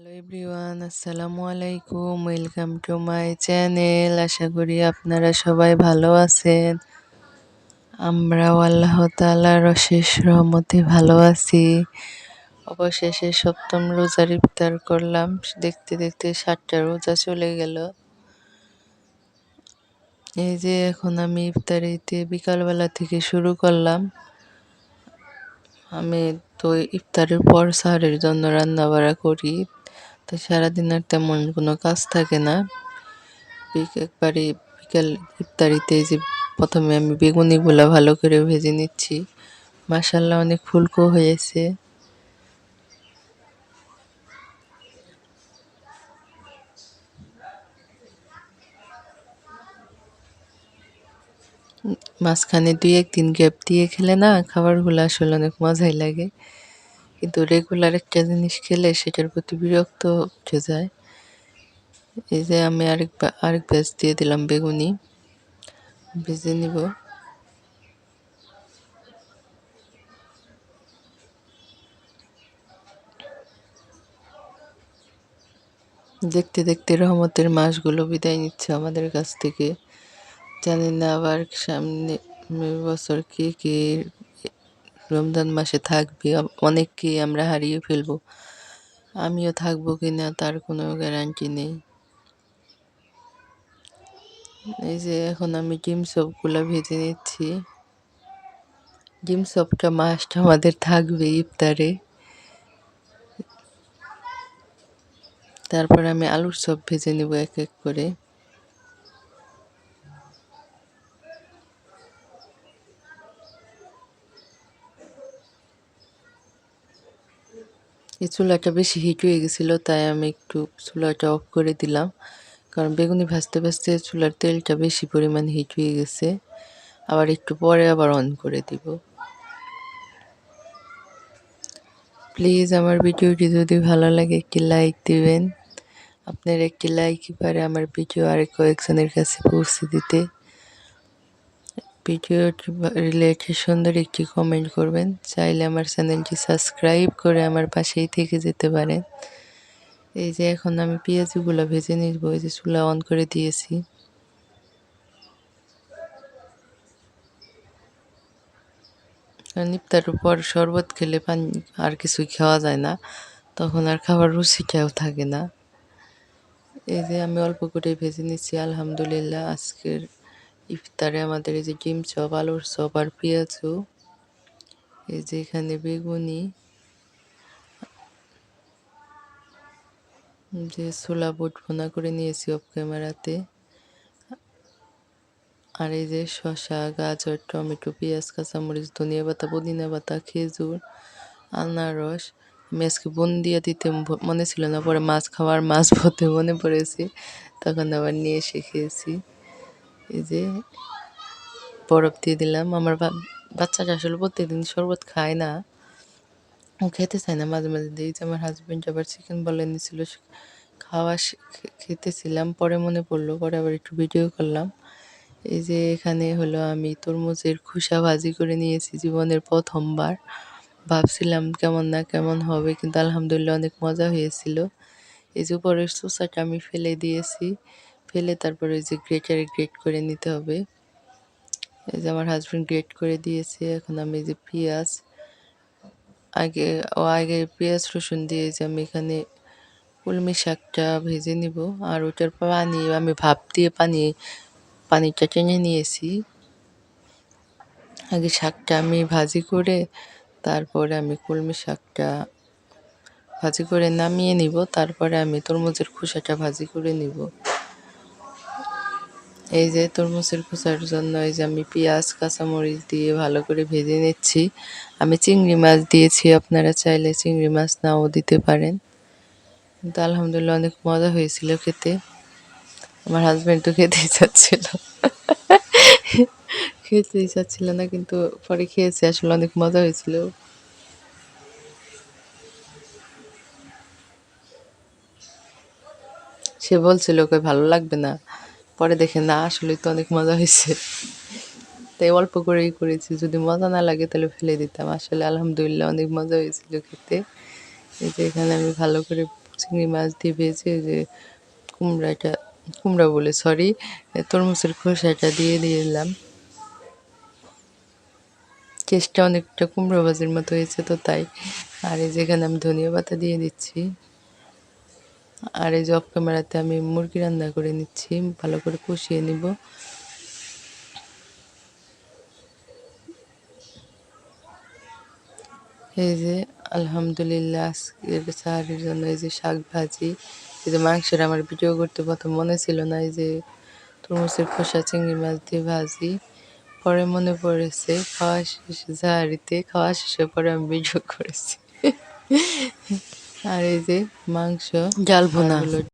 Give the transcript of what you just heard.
Hello everyone আসসালামু আলাইকুম welcome to my channel আশা করি আপনারা সবাই ভালো আছেন আমরাও আল্লাহ তালার অশেষ রহমতে ভালো আছি। অবশেষে সপ্তম রোজার ইফতার করলাম। দেখতে দেখতে সাতটা রোজা চলে গেল। এই যে এখন আমি ইফতারিতে বিকালবেলা থেকে শুরু করলাম। আমি তো ইফতারের পর সাহারের জন্য রান্না বাড়া করি। তো সারাদিন আর তেমন কোনো কাজ থাকে না। একবারে বিকাল ইফতারিতে যে প্রথমে আমি বেগুনিগুলো ভালো করে ভেজে নিচ্ছি। মাসাল্লাহ অনেক ফুলকো হয়েছে। মাঝখানে দুই একদিন গ্যাপ দিয়ে খেলে না খাবারগুলো আসলে অনেক মজাই লাগে। কিন্তু রেগুলার একটা জিনিস খেলে সেটার প্রতি বিরক্ত উঠে যায়। এই যে আমি আরেক আরেক ব্যাচ দিয়ে দিলাম বেগুনি। ভেজে নিব। দেখতে দেখতে রহমতের মাসগুলো বিদায় নিচ্ছে আমাদের কাছ থেকে। জানি না আবার সামনে বছর কে কে রমজান মাসে থাকবে অনেককেই আমরা হারিয়ে ফেলব। আমিও থাকব কিনা তার কোনো গ্যারান্টি নেই। এই যে এখন আমি ডিম সপগুলো ভেজে নিচ্ছি। ডিম সপটা মাছটা আমাদের থাকবে ইফতারে। তারপর আমি আলুর চপ ভেজে নেব এক এক করে। এই চুলাটা বেশি হিট হয়ে গেছিল, তাই আমি একটু চুলাটা অফ করে দিলাম। কারণ বেগুনি ভাজতে ভাজতে চুলার তেলটা বেশি পরিমাণ হিট হয়ে গেছে। আবার একটু পরে আবার অন করে দিব। প্লিজ আমার ভিডিওটি যদি ভালো লাগে একটি লাইক দিবেন। আপনার একটি লাইকই পারে আমার ভিডিও আরেক কয়েকজনের কাছে পৌঁছে দিতে। ভিডিওটি রিলেটেড সুন্দর একটি কমেন্ট করবেন। চাইলে আমার চ্যানেলটি সাবস্ক্রাইব করে আমার পাশেই থেকে যেতে পারেন। এই যে এখন আমি পেঁয়াজগুলো ভেজে নিব, এই যে চুলা অন করে দিয়েছি। ইফতার পর শরবত খেলে পানি আর কিছুই খাওয়া যায় না, তখন আর খাবার রুচিটাও থাকে না। এই যে আমি অল্প করে ভেজে নিচ্ছি, আলহামদুলিল্লাহ, আজকের ইফতারে আমাদের এই যে ডিম চপ, আলুর চপ আর পেঁয়াজু, এই যে এখানে বেগুনি, যে ছোলা বুট ভোনা করে নিয়েছি অফ ক্যামেরাতে আর এই যে শসা, গাজর, টমেটো, পেঁয়াজ, কাঁচামরিচ, ধনিয়া পাতা, পুদিনা পাতা, খেজুর, আনারস, আমি আজকে বন দিয়ে দিতে মনে ছিল না, পরে মাছ খাওয়ার মাছ ভতে মনে পড়েছে, তখন আবার নিয়ে এসে খেয়েছি। এই যে বরফ দিয়ে দিলাম। আমার বাচ্চাটা আসলে প্রত্যেকদিন শরবত খায় না। খেতে চায় না মাঝে মাঝে। দিই যে আমার হাজব্যান্ড আবার চিকেন বলে নিয়েছিল খাওয়া খেতেছিলাম। পরে মনে পড়ল, পরে আবার একটু ভিডিও করলাম। এই যে এখানে হলো আমি তরমুজের খোসা ভাজি করে নিয়েছি জীবনের প্রথমবার। ভাবছিলাম কেমন না কেমন হবে, কিন্তু আলহামদুলিল্লাহ অনেক মজা হয়েছিল। এই যে উপরের চোষাটা আমি ফেলে দিয়েছি। ফেলে তারপরে ওই যে গ্রেটারে গ্রেট করে নিতে হবে। এই যে আমার হাজব্যান্ড গ্রেট করে দিয়েছে, এখন আমি যে পেঁয়াজ, আগে, ও আগে পেঁয়াজ, রসুন দিয়ে যে আমি এখানে কলমি শাকটা ভেজে নিব। আর ওটার পানি, আমি ভাপ দিয়ে পানি, পানিটা টেনে নিয়েছি। আগে শাকটা আমি ভাজি করে, তারপরে আমি কলমি শাকটা ভাজি করে নামিয়ে নিব। তারপরে আমি তরমুজের খোসাটা ভাজি করে নিব। এই যে তরমুজের খোসার জন্য এই যে আমি পেঁয়াজ, কাঁচামরিচ দিয়ে ভালো করে ভেজে নিচ্ছি। আমি চিংড়ি মাছ দিয়েছি, আপনারা চাইলে চিংড়ি মাছ নাও দিতে পারেন। কিন্তু আলহামদুলিল্লাহ অনেক মজা হয়েছিল খেতে। আমার হাজব্যান্ড তো খেতেই চাচ্ছিল। খেতেই চাচ্ছিল না, কিন্তু পরে খেয়েছে, আসলে অনেক মজা হয়েছিল। সে বলছিল ওকে ভালো লাগবে না? পরে দেখে না আসলে তো অনেক মজা হয়েছে। তাই অল্প করেই করেছি। যদি মজা না লাগে তাহলে ফেলে দিতাম। আসলে আলহামদুলিল্লাহ অনেক মজা হয়েছিল খেতে। এই যে এখানে আমি ভালো করে চিংড়ি মাছ দিয়ে ভেজে যে কুমড়াটা কুমড়া বলে সরি তরমুজের খোসাটা দিয়ে দিয়ে দিলাম। টেস্টটা অনেকটা কুমড়ো ভাজির মতো হয়েছে তো তাই। আর এই যেখানে আমি ধনিয়া পাতা দিয়ে দিচ্ছি। আর এই যে অফ ক্যামেরাতে আমি মুরগি রান্না করে নিচ্ছি, ভালো করে কষিয়ে নিব। এই যে, আলহামদুলিল্লাহ, আজকের সাহারির জন্য এই যে শাক ভাজি, এই যে মাংসের আমার ভিডিও করতে প্রথম মনে ছিল না, এই যে তরমুজের খোসা, চিংড়ি মাছ দিয়ে ভাজি। পরে মনে পড়েছে, খাওয়া শেষে, সাহারিতে খাওয়া শেষে পরে আমি ভিডিও করেছি। আর এই যে মাংস জাল ভুনা।